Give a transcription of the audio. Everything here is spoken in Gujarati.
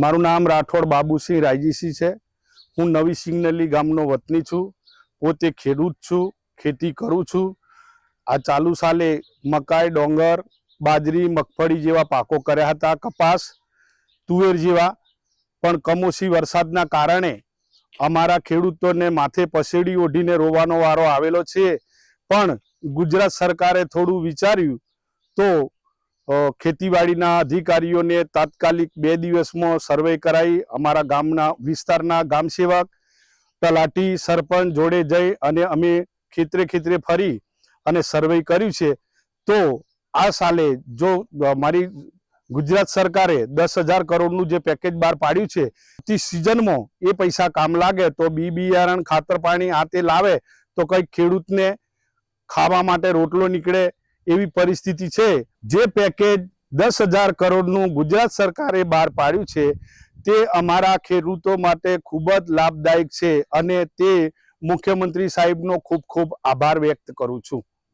મારું નામ રાઠોડ બાબુસિંહ રાયજીસિંહ છે. હું નવી સિંગનલી ગામનો વતની છું. પોતે ખેડૂત છું, ખેતી કરું છું. આ ચાલુ સાલે મકાઈ, ડોંગર, બાજરી, મગફળી જેવા પાકો કર્યા હતા. કપાસ, તુવેર જેવા. પણ કમોસી વરસાદના કારણે અમારા ખેડૂતોને માથે પસેડી ઓઢીને રોવાનો વારો આવેલો છે. પણ ગુજરાત સરકારે થોડું વિચાર્યું તો ખેતીવાડીના અધિકારીઓને તાત્કાલિક બે દિવસમાં સર્વે કરાઈ અમારા ગામના વિસ્તારના ગામસેવક તલાટી સરપંચ જોડે જઈ અને અમે ખેતરે ખેતરે ફરી અને સર્વે કર્યું છે. તો આ સાલે જો મારી ગુજરાત સરકારે દસ હજાર કરોડનું જે પેકેજ બહાર પાડ્યું છે, તે સિઝનમાં એ પૈસા કામ લાગે તો બી બિયારણ ખાતર પાણી આ તે લાવે તો કંઈક ખેડૂતને ખાવા માટે રોટલો નીકળે એવી પરિસ્થિતિ છે જે પેકેજ દસ હજાર કરોડનું ગુજરાત સરકારે બહાર પાડ્યું છે. તે અમારા ખેડૂતો માટે ખૂબ જ લાભદાયક છે અને તે મુખ્યમંત્રી સાહેબનો ખૂબ ખૂબ આભાર વ્યક્ત કરું છું.